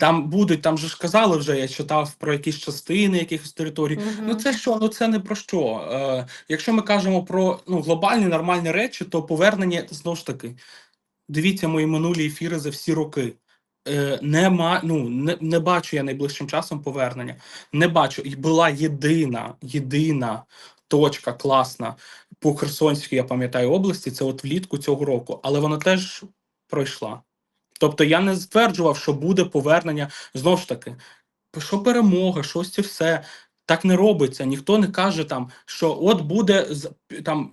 Там будуть, там же ж казали вже, я читав про якісь частини якихось територій. Мгм. Ну це що? Ну це не про що. Е, якщо ми кажемо про ну, глобальні нормальні речі, то повернення знову ж таки. Дивіться мої минулі ефіри за всі роки. Е, нема, ну, не, не бачу я найближчим часом повернення. Не бачу. І була єдина, єдина точка класна по Херсонській, я пам'ятаю, області, це от влітку цього року, але вона теж пройшла. Тобто я не стверджував, що буде повернення. Знову ж таки, що перемога, щось це все. Так не робиться. Ніхто не каже там, що от буде там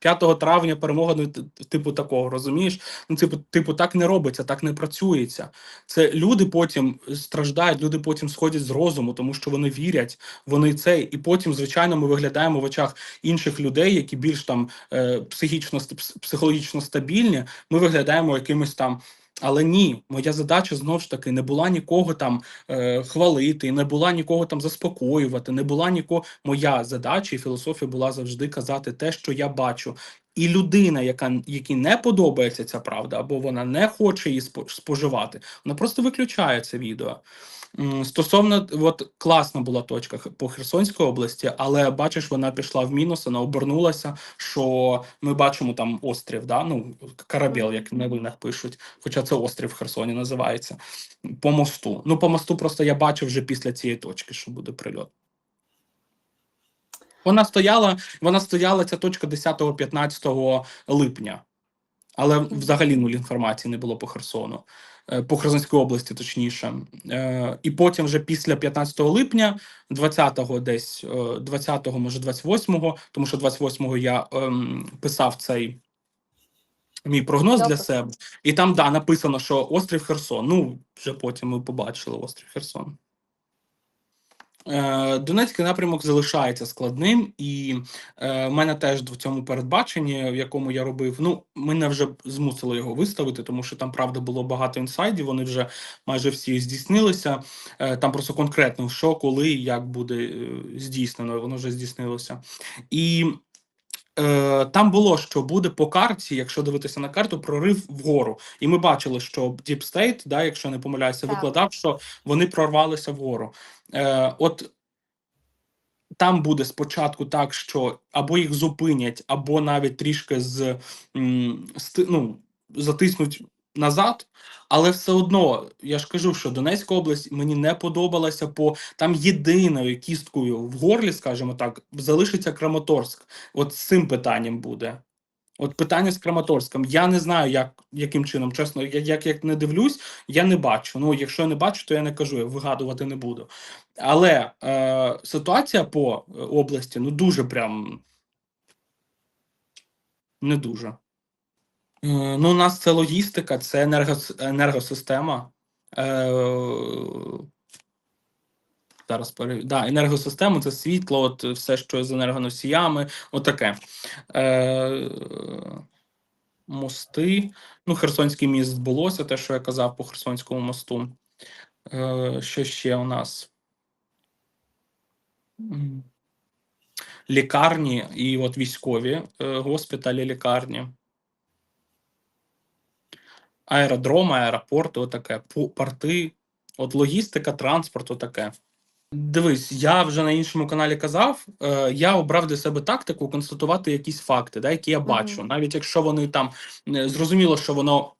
5 травня перемога, ну, типу такого, розумієш? Ну, типу, типу, так не робиться, так не працюється. Це люди потім страждають, люди потім сходять з розуму, тому що вони вірять, вони це, і потім, звичайно, ми виглядаємо в очах інших людей, які більш там е, психічно психологічно стабільні. Ми виглядаємо якимось там. Але ні, моя задача знову ж таки не була нікого там е, хвалити, не була нікого там заспокоювати, не була нікого. Моя задача і філософія була завжди казати те, що я бачу. І людина, яка якій не подобається ця правда, або вона не хоче її спо- споживати, вона просто виключає це відео. Стосовно, от класна була точка по Херсонській області, але бачиш, вона пішла в мінус, вона обернулася. Що ми бачимо там острів, да? ну корабель, як в новинах пишуть, хоча це острів в Херсоні називається. По мосту. Ну, по мосту просто я бачив вже після цієї точки, що буде прильот. Вона стояла, вона стояла ця точка 10-15 липня, але взагалі нуль інформації не було по Херсону, е, по Херсонській області, точніше. Е, І потім, вже після 15 липня, 20-го десь, е, 20-го, може 28-го, тому що 28-го я ем, писав цей. Мій прогноз для себе, і там да написано, що острів Херсон. Ну, вже потім ми побачили острів Херсон. Е, Донецький напрямок залишається складним, і е, в мене теж в цьому передбаченні, в якому я робив, ну мене вже змусили його виставити, тому що там правда було багато інсайдів. Вони вже майже всі здійснилися. Е, там просто конкретно що, коли і як буде здійснено, воно вже здійснилося. І там було, що буде по карті, якщо дивитися на карту, прорив вгору. І ми бачили, що Deep State, да, якщо не помиляюся, Так. викладав, що вони прорвалися вгору. Е, от там буде спочатку так, що або їх зупинять, або навіть трішки з, ну, затиснуть назад. Але все одно, я ж кажу, що Донецька область мені не подобалася, по там єдиною кісткою в горлі, скажімо так, залишиться Краматорськ. От з цим питанням буде. От питання з Краматорськом. Я не знаю, як, яким чином, чесно, як, як не дивлюсь, я не бачу. Ну, якщо я не бачу, то я не кажу, я вигадувати не буду. Але е, ситуація по е, області ну дуже прям не дуже. Е, ну, у нас це логістика, це енергос, енергосистема. Е, зараз пере... да, енергосистема це світло, от все, що з енергоносіями, отаке. Е, мости. Ну, Херсонський міст збулося, те, що я казав по Херсонському мосту. Е, що ще у нас? Лікарні і от військові е, госпіталі, лікарні. Аеродроми, аеропорти, отаке, порти, от логістика, транспорт, отаке. Дивись, я вже на іншому каналі казав. Е, я обрав для себе тактику констатувати якісь факти, да, які я бачу, навіть якщо вони там е, зрозуміло, що воно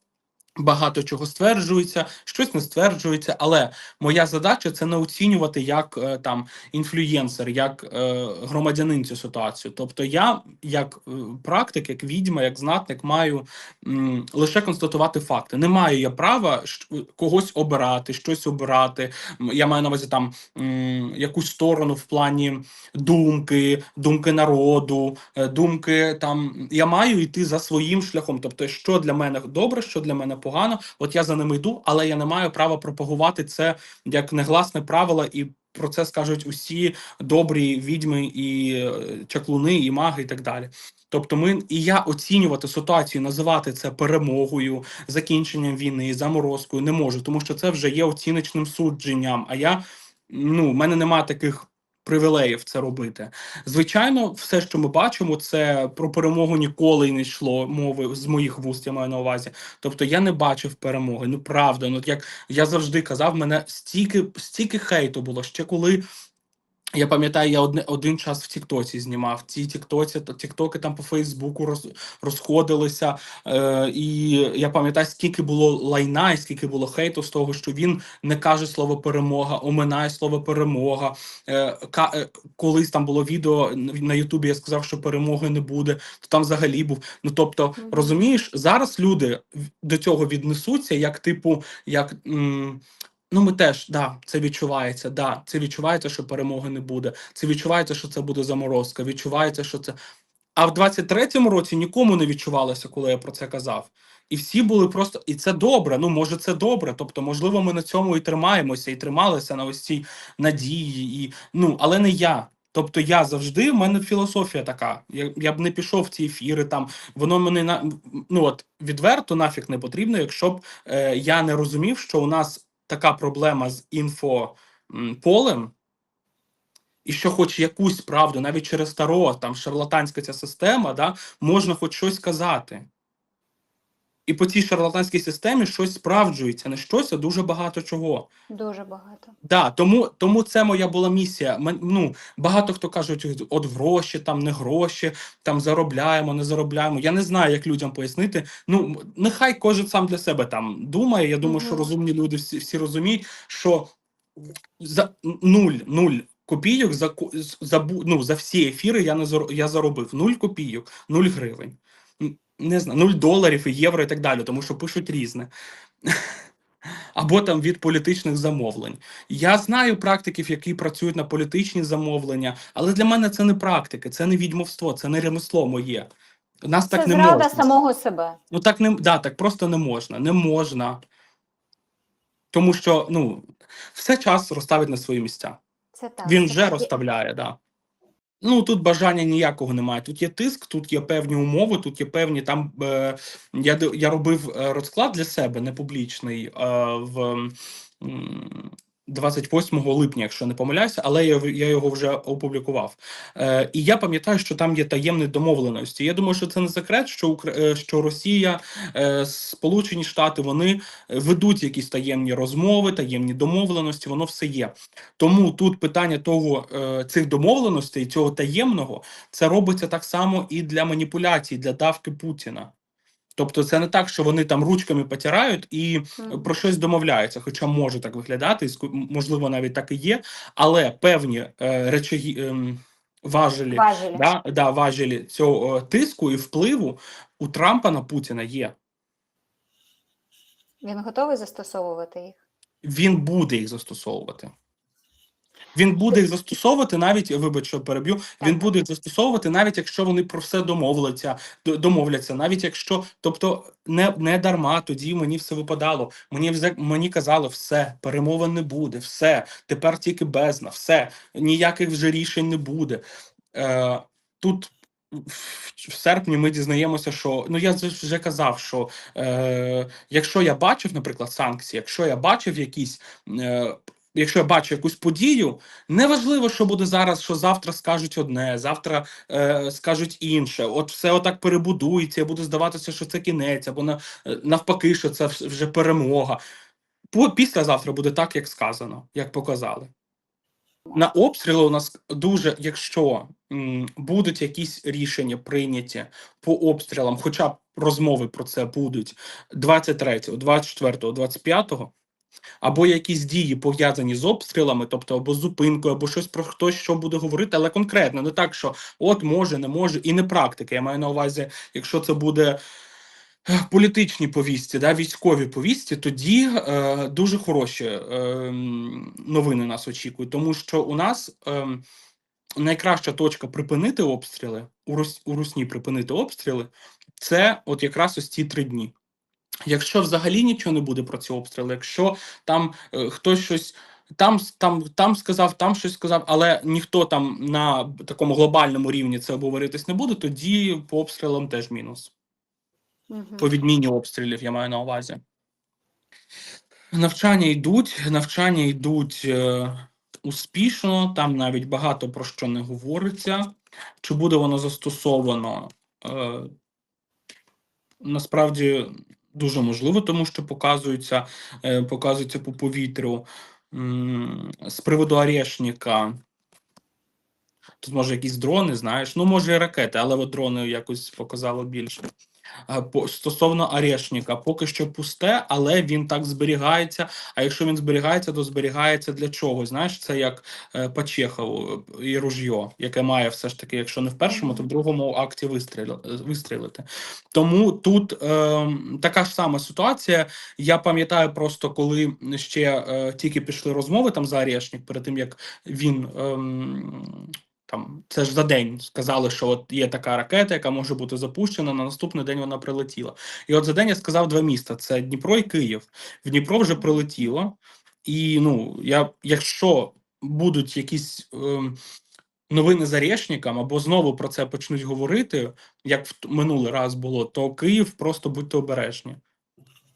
багато чого стверджується, щось не стверджується. Але моя задача це не оцінювати як е, там інфлюєнсер, як е, громадянин цю ситуацію. Тобто, я як е, практик, як відьма, як знатник, маю м, лише констатувати факти. Не маю я права когось обирати, щось обирати. Я маю на увазі там м, якусь сторону в плані думки, думки народу, е, думки там. Я маю йти за своїм шляхом. Тобто, що для мене добре, що для мене погано, от я за ними йду, але я не маю права пропагувати це як негласне правило, і про це скажуть усі добрі відьми і е, чаклуни, і маги, і так далі. Тобто, ми і я оцінювати ситуацію, називати це перемогою, закінченням війни, заморозкою не можу, тому що це вже є оціночним судженням. А я ну, в мене немає таких привілеїв це робити. Звичайно, все, що ми бачимо, це про перемогу ніколи не йшло мови з моїх вуст. Я маю на увазі. Тобто я не бачив перемоги. Ну правда, ну як я завжди казав, мене стільки стільки хейту було ще коли. Я пам'ятаю, я одне, один час в Тіктоці знімав. Ці Тіктоці, Тіктоки там по Фейсбуку роз, розходилися. Е, і я пам'ятаю, скільки було лайна і скільки було хейту з того, що він не каже слово перемога, оминає слово перемога. Е, ка, е, колись там було відео на Ютубі, я сказав, що перемоги не буде, то там взагалі був. Ну тобто, Мгм. розумієш, зараз люди до цього віднесуться, як типу, як. М, Ну, ми теж, да, це відчувається. Да, це відчувається, що перемоги не буде. Це відчувається, що це буде заморозка. Відчувається, що це. А в 23-му році нікому не відчувалося, коли я про це казав. І всі були просто, і це добре. Ну, може, це добре. Тобто, можливо, ми на цьому і тримаємося, і трималися на ось цій надії, і ну, але не я. Тобто я завжди, в мене філософія така. Я, я б не пішов в ці ефіри, там воно мене на ну от відверто нафіг не потрібно, якщо б е, я не розумів, що у нас така проблема з інфополем, і що хоч якусь правду, навіть через таро, там шарлатанська ця система, да, можна хоч щось сказати. І по цій шарлатанській системі щось справджується, не щось, а дуже багато чого. Дуже багато. Да, тому, тому це моя була місія. Мен, ну, багато хто кажуть, от гроші, там не гроші, там заробляємо, не заробляємо. Я не знаю, як людям пояснити. Ну, нехай кожен сам для себе там думає. Я думаю, що розумні люди всі, всі розуміють, що за нуль, нуль копійок за, за, ну, за всі ефіри я, не я заробив. Нуль копійок, нуль гривень. Не знаю, нуль доларів і євро і так далі, тому що пишуть різне. Або там від політичних замовлень. Я знаю практиків, які працюють на політичні замовлення, але для мене це не практики, це не відьмовство, це не ремесло моє. Нас Це так не зрада можна. самого себе. Ну так не да, так просто не можна. Не можна. Тому що ну, все час розставить на свої місця. Це так. Він це вже так. розставляє, да. Ну тут бажання ніякого немає. Тут є тиск, тут є певні умови, тут є певні там. Е, я, я робив е, розклад для себе не публічний е, в 28 липня, якщо не помиляюся, але я, я його вже опублікував. Е, і я пам'ятаю, що там є таємні домовленості. Я думаю, що це не секрет, що Укра... е, що Росія, е, Сполучені Штати вони ведуть якісь таємні розмови, таємні домовленості, воно все є. Тому тут питання того е, цих домовленостей, цього таємного, це робиться так само і для маніпуляцій, для давки Путіна. Тобто, це не так, що вони там ручками потирають і Мгм. про щось домовляються, хоча може так виглядати, можливо, навіть так і є, але певні е, речаги, ем, важелі, Важелі. да, да, важелі цього е, тиску і впливу у Трампа на Путіна є. Він готовий застосовувати їх. Він буде їх застосовувати. Він буде їх застосовувати навіть, вибач, що переб'ю. Він буде їх застосовувати навіть якщо вони про все домовляться, домовляться, навіть якщо, тобто, не, не дарма тоді мені все випадало. Мені мені казали, все, перемовин не буде, все, тепер тільки бездна, все, ніяких вже рішень не буде. Е, тут в, серпні ми дізнаємося, що ну я вже казав, що е, якщо я бачив, наприклад, санкції, якщо я бачив якісь. Е, Якщо я бачу якусь подію, неважливо, що буде зараз, що завтра скажуть одне, завтра е, скажуть інше. От все отак перебудується, і буде здаватися, що це кінець, або на, е, навпаки, що це вже перемога. Післязавтра буде так, як сказано, як показали. На обстріли у нас дуже, якщо м, будуть якісь рішення прийняті по обстрілам, хоча б розмови про це будуть 23, 24, 25, або якісь дії пов'язані з обстрілами, тобто або зупинкою, або щось про хтось що буде говорити, але конкретно, не так, що от може, не може, і не практика. Я маю на увазі, якщо це буде. е, Політичні повісті, да, військові повісті, тоді е, дуже хороші е, новини нас очікують, тому що у нас е, найкраща точка припинити обстріли у, Рус, у Русні припинити обстріли це от якраз ось ці три дні. Якщо взагалі нічого не буде про ці обстріли, якщо там е, хтось щось там, там, там сказав, там щось сказав, але ніхто там на такому глобальному рівні це обговоритись не буде, тоді по обстрілам теж мінус. Мгм. По відміні обстрілів я маю на увазі. Навчання йдуть, навчання йдуть е, успішно, там навіть багато про що не говориться. Чи буде воно застосовано? Е, насправді дуже можливо, тому що показується, е, показується по повітрю. З приводу Орешника. Тут може якісь дрони, знаєш, ну може і ракети, але от дрони якось показало більше. По- Стосовно Орешника, поки що пусте, але він так зберігається. А якщо він зберігається, то зберігається для чого? Знаєш, це як е, по Чехову і ружьо, яке має все ж таки, якщо не в першому, то в другому акті вистріли- вистрілити. Тому тут е, така ж сама ситуація. Я пам'ятаю просто, коли ще е, тільки пішли розмови там за Орешник, перед тим як він. ем, там це ж за день сказали, що от є така ракета, яка може бути запущена. На наступний день вона прилетіла. І от за день я сказав два міста: це Дніпро і Київ. В Дніпро вже прилетіло, і ну я, якщо будуть якісь ем, новини з Орешником, або знову про це почнуть говорити, як в минулий раз було, то Київ просто будьте обережні.